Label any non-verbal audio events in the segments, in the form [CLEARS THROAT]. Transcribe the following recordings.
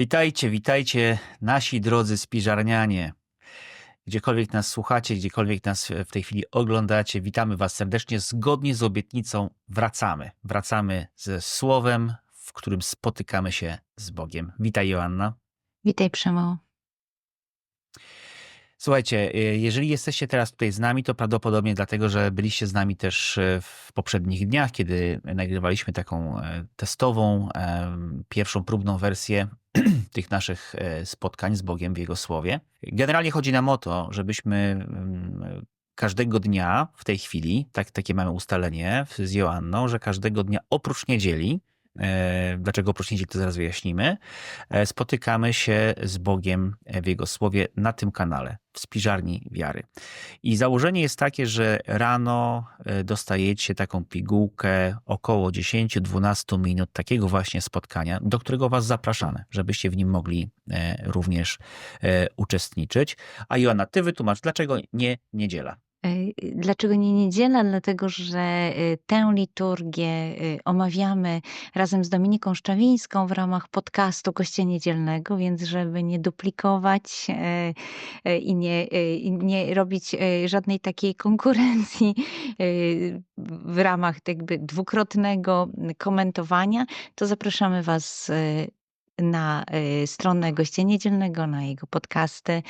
Witajcie, witajcie, nasi drodzy spiżarnianie. Gdziekolwiek nas słuchacie, gdziekolwiek nas w tej chwili oglądacie, witamy Was serdecznie. Zgodnie z obietnicą wracamy. Wracamy ze słowem, w którym spotykamy się z Bogiem. Witaj, Joanna. Witaj, Przemo. Słuchajcie, y, jeżeli jesteście teraz tutaj z nami, to prawdopodobnie dlatego, że byliście z nami też y, w poprzednich dniach, kiedy nagrywaliśmy taką e, testową, e, pierwszą próbną wersję [CLEARS THROAT] tych naszych e, spotkań z Bogiem w Jego Słowie. Generalnie chodzi nam o to, żebyśmy mm, każdego dnia w tej chwili, tak, takie mamy ustalenie z Joanną, że każdego dnia oprócz niedzieli, dlaczego oprócz niedzieli to zaraz wyjaśnimy, e, spotykamy się z Bogiem w Jego Słowie na tym kanale, w Spiżarni Wiary. I założenie jest takie, że rano e, dostajecie taką pigułkę około 10-12 minut takiego właśnie spotkania, do którego Was zapraszamy, żebyście w nim mogli również uczestniczyć. A Joanna, Ty wytłumacz, dlaczego nie niedziela? Dlaczego nie niedziela? Dlatego, że y, tę liturgię y, omawiamy razem z Dominiką Szczawińską w ramach podcastu Gościa Niedzielnego, więc żeby nie duplikować y, i nie, i nie robić żadnej takiej konkurencji w ramach jakby dwukrotnego komentowania, to zapraszamy Was na y, stronę Gościa Niedzielnego, na jego podcasty y,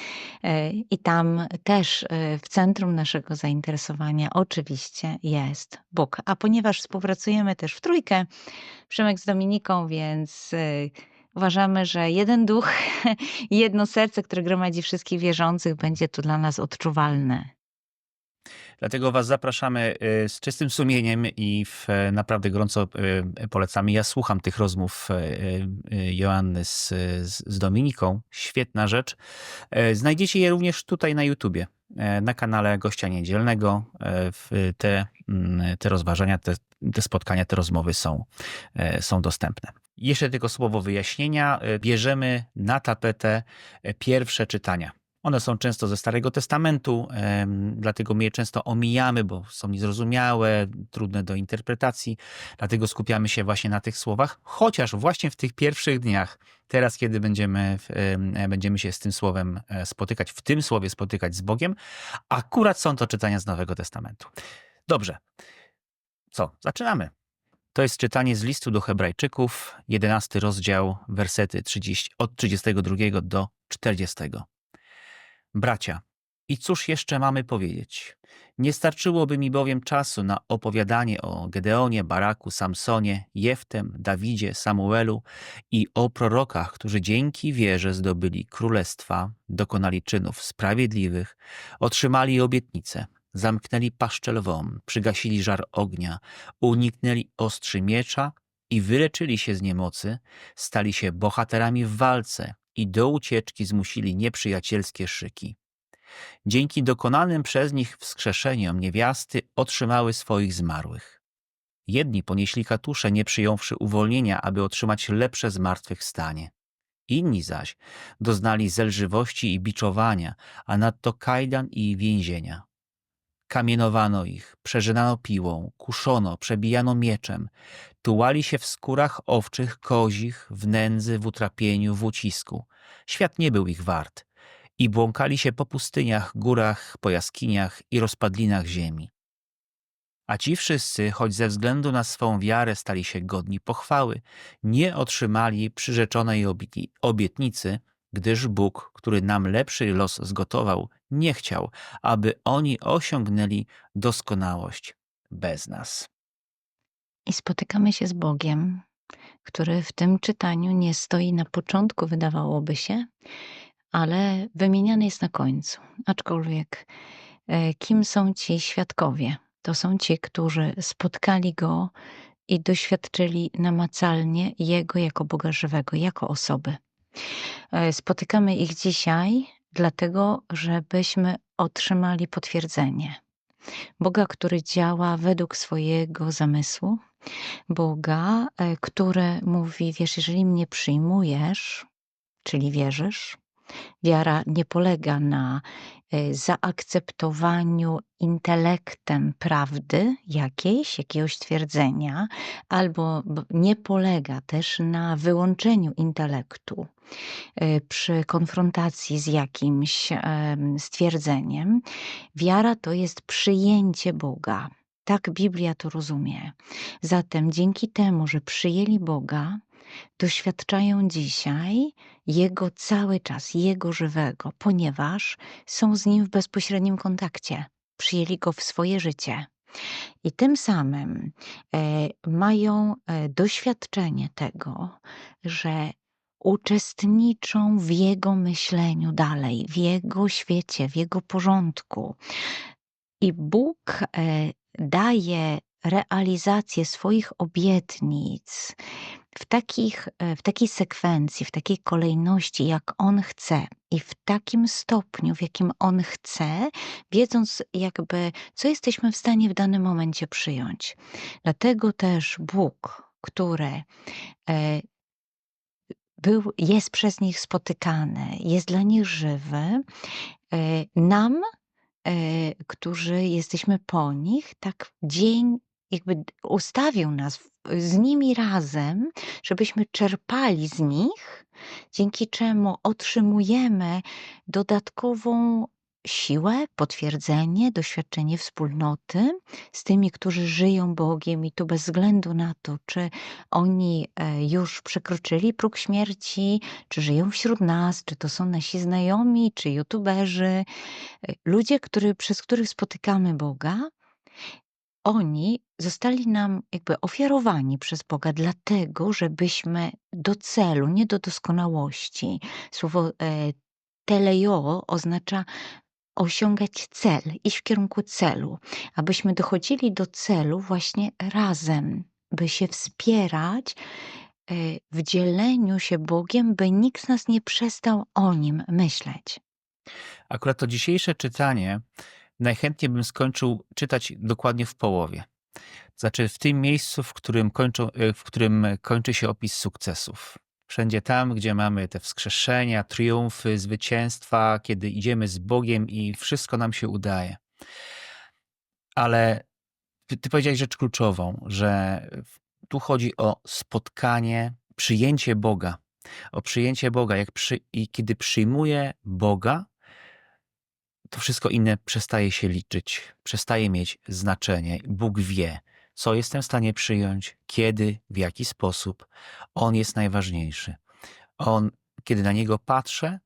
i tam też y, w centrum naszego zainteresowania oczywiście jest Bóg. A ponieważ współpracujemy też w trójkę, Przemek z Dominiką, więc uważamy, że jeden duch, [LAUGHS] jedno serce, które gromadzi wszystkich wierzących, będzie tu dla nas odczuwalne. Dlatego Was zapraszamy y, z czystym sumieniem i w, naprawdę gorąco y, polecamy. Ja słucham tych rozmów y, Joanny z, z Dominiką. Świetna rzecz. Znajdziecie je również tutaj na YouTubie, na kanale Gościa Niedzielnego. Te, mm, te rozważania, te, te spotkania, te rozmowy są, są dostępne. Jeszcze tylko słowo wyjaśnienia. Bierzemy na tapetę pierwsze czytania one są często ze Starego Testamentu, dlatego my je często omijamy, bo są niezrozumiałe, trudne do interpretacji. Dlatego skupiamy się właśnie na tych słowach, chociaż właśnie w tych pierwszych dniach, teraz kiedy będziemy, będziemy się z tym słowem e, spotykać, w tym słowie spotykać z Bogiem, akurat są to czytania z Nowego Testamentu. Dobrze. Co? Zaczynamy. To jest czytanie z listu do Hebrajczyków, 11 rozdział, wersety 30, od 32 do 40. Bracia, i cóż jeszcze mamy powiedzieć? Nie starczyłoby mi bowiem czasu na opowiadanie o Gedeonie, Baraku, Samsonie, Jeftem, Dawidzie, Samuelu i o prorokach, którzy dzięki wierze zdobyli królestwa, dokonali czynów sprawiedliwych, otrzymali obietnice, zamknęli paszczę lwom, przygasili żar ognia, uniknęli ostrzy miecza i wyleczyli się z niemocy, stali się bohaterami w walce, i do ucieczki zmusili nieprzyjacielskie szyki. Dzięki dokonanym przez nich wskrzeszeniom niewiasty otrzymały swoich zmarłych. Jedni ponieśli katusze, nie przyjąwszy uwolnienia, aby otrzymać lepsze zmartwychwstanie. Inni zaś doznali zelżywości i biczowania, a nadto kajdan i więzienia. Kamienowano ich, przeżynano piłą, kuszono, przebijano mieczem, tułali się w skórach owczych, kozich, w nędzy, w utrapieniu, w ucisku. Świat nie był ich wart. I błąkali się po pustyniach, górach, po jaskiniach i rozpadlinach ziemi. A ci wszyscy, choć ze względu na swą wiarę stali się godni pochwały, nie otrzymali przyrzeczonej obietnicy, gdyż Bóg, który nam lepszy los zgotował, nie chciał, aby oni osiągnęli doskonałość bez nas. I spotykamy się z Bogiem, który w tym czytaniu nie stoi na początku, wydawałoby się, ale wymieniany jest na końcu. Aczkolwiek, e, kim są ci świadkowie? To są ci, którzy spotkali go i doświadczyli namacalnie Jego jako Boga żywego, jako osoby. E, spotykamy ich dzisiaj, dlatego żebyśmy otrzymali potwierdzenie. Boga, który działa według swojego zamysłu, Boga, e, który mówi: Wiesz, jeżeli mnie przyjmujesz, czyli wierzysz, Wiara nie polega na zaakceptowaniu intelektem prawdy jakiejś, jakiegoś twierdzenia, albo nie polega też na wyłączeniu intelektu y, przy konfrontacji z jakimś em, stwierdzeniem. Wiara to jest przyjęcie Boga. Tak Biblia to rozumie. Zatem dzięki temu, że przyjęli Boga, doświadczają dzisiaj Jego cały czas, Jego żywego, ponieważ są z Nim w bezpośrednim kontakcie. Przyjęli Go w swoje życie. I tym samym e, mają e, doświadczenie tego, że uczestniczą w Jego myśleniu dalej, w Jego świecie, w Jego porządku. I Bóg e, daje realizację swoich obietnic w, takich, e, w takiej sekwencji, w takiej kolejności, jak On chce i w takim stopniu, w jakim On chce, wiedząc jakby, co jesteśmy w stanie w danym momencie przyjąć. Dlatego też Bóg, który e, był, jest przez nich spotykany, jest dla nich żywy, e, nam, którzy jesteśmy po nich, tak dzień jakby ustawił nas z nimi razem, żebyśmy czerpali z nich, dzięki czemu otrzymujemy dodatkową siłę, potwierdzenie, doświadczenie wspólnoty z tymi, którzy żyją Bogiem. I to bez względu na to, czy oni e, już przekroczyli próg śmierci, czy żyją wśród nas, czy to są nasi znajomi, czy youtuberzy, e, ludzie, który, przez których spotykamy Boga, oni zostali nam jakby ofiarowani przez Boga dlatego, żebyśmy do celu, nie do doskonałości. Słowo e, teleio oznacza osiągać cel, iść w kierunku celu, abyśmy dochodzili do celu właśnie razem, by się wspierać e, w dzieleniu się Bogiem, by nikt z nas nie przestał o nim myśleć. Akurat to dzisiejsze czytanie najchętniej bym skończył czytać dokładnie w połowie. Znaczy w tym miejscu, w którym, kończą, e, w którym kończy się opis sukcesów. Wszędzie tam, gdzie mamy te wskrzeszenia, triumfy, zwycięstwa, kiedy idziemy z Bogiem i wszystko nam się udaje. Ale ty, powiedziałeś rzecz kluczową, że tu chodzi o spotkanie, przyjęcie Boga. O przyjęcie Boga. Jak przy, I kiedy przyjmuję Boga, to wszystko inne przestaje się liczyć, przestaje mieć znaczenie. Bóg wie, co jestem w stanie przyjąć, kiedy, w jaki sposób. On jest najważniejszy. On, kiedy na niego patrzę,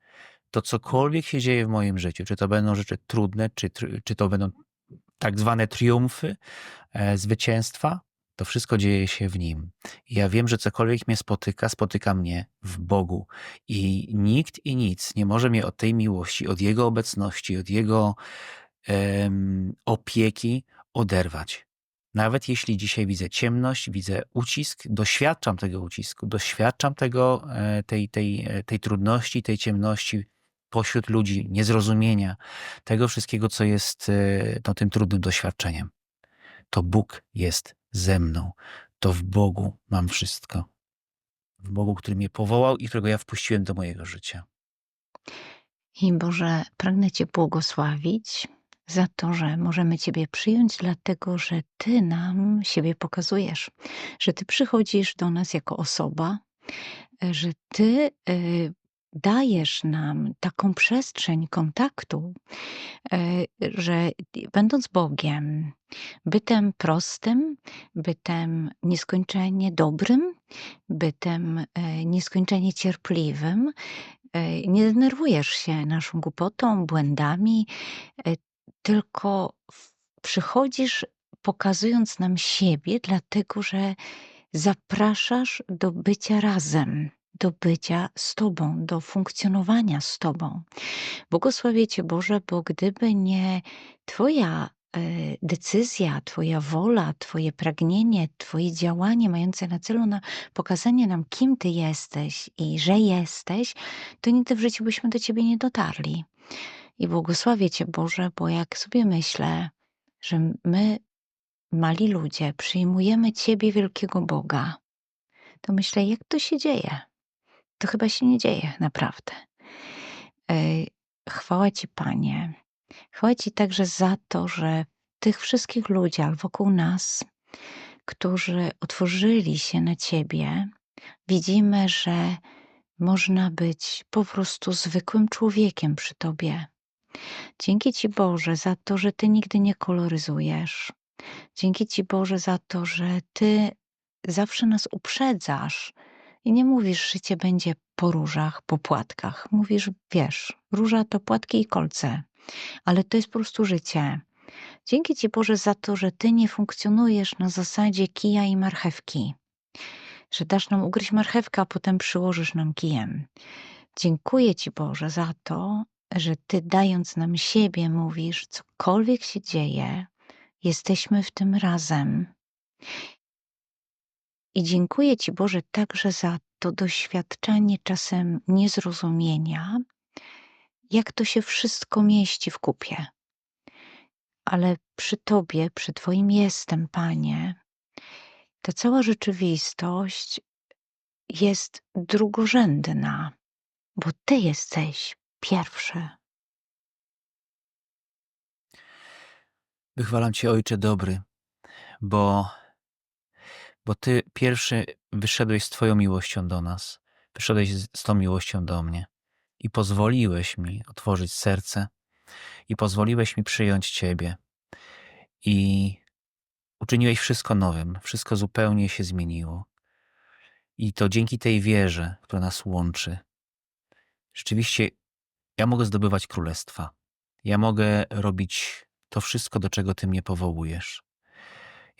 to cokolwiek się dzieje w moim życiu, czy to będą rzeczy trudne, czy, czy to będą tak zwane triumfy, e, zwycięstwa, to wszystko dzieje się w nim. Ja wiem, że cokolwiek mnie spotyka, spotyka mnie w Bogu. I nikt i nic nie może mnie od tej miłości, od Jego obecności, od Jego em, opieki oderwać. Nawet jeśli dzisiaj widzę ciemność, widzę ucisk, doświadczam tego ucisku, doświadczam tego, e, tej, tej, e, tej trudności, tej ciemności pośród ludzi, niezrozumienia, tego wszystkiego, co jest e, no, tym trudnym doświadczeniem. To Bóg jest ze mną. To w Bogu mam wszystko. W Bogu, który mnie powołał i którego ja wpuściłem do mojego życia. I Boże, pragnę Cię błogosławić za to, że możemy Ciebie przyjąć, dlatego że Ty nam siebie pokazujesz, że Ty przychodzisz do nas jako osoba, e, że Ty y, dajesz nam taką przestrzeń kontaktu, e, że będąc Bogiem, bytem prostym, bytem nieskończenie dobrym, bytem e, nieskończenie cierpliwym, e, nie denerwujesz się naszą głupotą, błędami, tylko przychodzisz pokazując nam siebie, dlatego że zapraszasz do bycia razem, do bycia z Tobą, do funkcjonowania z Tobą. Błogosławię Cię Boże, bo gdyby nie Twoja e, decyzja, Twoja wola, Twoje pragnienie, Twoje działanie mające na celu na pokazanie nam, kim Ty jesteś i że jesteś, to nigdy w życiu byśmy do Ciebie nie dotarli. I błogosławię Cię Boże, bo jak sobie myślę, że my, mali ludzie, przyjmujemy Ciebie, wielkiego Boga, to myślę, jak to się dzieje? To chyba się nie dzieje naprawdę. Ej, chwała Ci, Panie. Chwała Ci także za to, że tych wszystkich ludziach wokół nas, którzy otworzyli się na Ciebie, widzimy, że można być po prostu zwykłym człowiekiem przy Tobie. Dzięki Ci, Boże, za to, że Ty nigdy nie koloryzujesz. Dzięki Ci, Boże, za to, że Ty zawsze nas uprzedzasz i nie mówisz, życie będzie po różach, po płatkach. Mówisz, wiesz, róża to płatki i kolce, ale to jest po prostu życie. Dzięki Ci, Boże, za to, że Ty nie funkcjonujesz na zasadzie kija i marchewki. Że dasz nam ugryźć marchewkę, a potem przyłożysz nam kijem. Dziękuję Ci, Boże, za to, że Ty dając nam siebie mówisz, cokolwiek się dzieje, jesteśmy w tym razem. I dziękuję Ci, Boże, także za to doświadczenie czasem niezrozumienia, jak to się wszystko mieści w kupie. Ale przy Tobie, przy Twoim jestem, Panie, ta cała rzeczywistość jest drugorzędna, bo Ty jesteś pierwszy. Wychwalam Cię, Ojcze dobry, bo, bo Ty pierwszy wyszedłeś z Twoją miłością do nas, wyszedłeś z, tą miłością do mnie i pozwoliłeś mi otworzyć serce i pozwoliłeś mi przyjąć Ciebie i uczyniłeś wszystko nowym, wszystko zupełnie się zmieniło. I to dzięki tej wierze, która nas łączy, rzeczywiście ja mogę zdobywać królestwa. Ja mogę robić to wszystko, do czego Ty mnie powołujesz.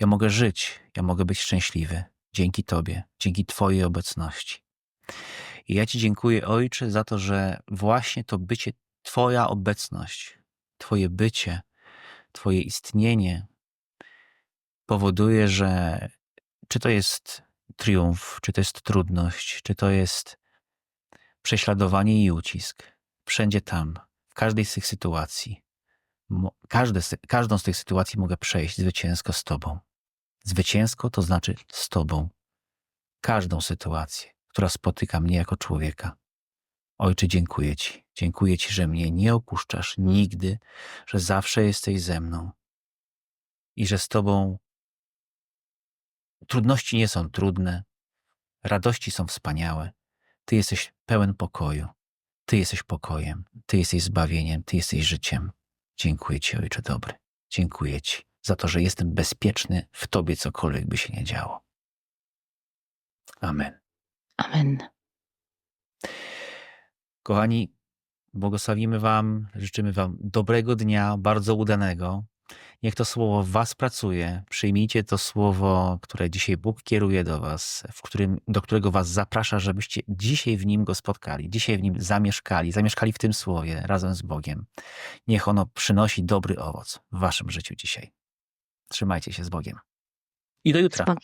Ja mogę żyć, ja mogę być szczęśliwy. Dzięki Tobie, dzięki Twojej obecności. I ja Ci dziękuję, Ojcze, za to, że właśnie to bycie, Twoja obecność, Twoje bycie, Twoje istnienie powoduje, że czy to jest triumf, czy to jest trudność, czy to jest prześladowanie i ucisk, wszędzie tam, w każdej z tych sytuacji, każde, każdą z tych sytuacji mogę przejść zwycięsko z Tobą. Zwycięsko to znaczy z Tobą. Każdą sytuację, która spotyka mnie jako człowieka. Ojcze, dziękuję Ci. Dziękuję Ci, że mnie nie opuszczasz nigdy, że zawsze jesteś ze mną i że z Tobą trudności nie są trudne, radości są wspaniałe. Ty jesteś pełen pokoju. Ty jesteś pokojem, Ty jesteś zbawieniem, Ty jesteś życiem. Dziękuję Ci, Ojcze dobry. Dziękuję Ci za to, że jestem bezpieczny w Tobie, cokolwiek by się nie działo. Amen. Amen. Kochani, błogosławimy Wam, życzymy Wam dobrego dnia, bardzo udanego. Niech to słowo w Was pracuje. Przyjmijcie to słowo, które dzisiaj Bóg kieruje do Was, w którym, do którego Was zaprasza, żebyście dzisiaj w nim go spotkali, dzisiaj w nim zamieszkali, zamieszkali w tym słowie razem z Bogiem. Niech ono przynosi dobry owoc w Waszym życiu dzisiaj. Trzymajcie się z Bogiem. I do jutra.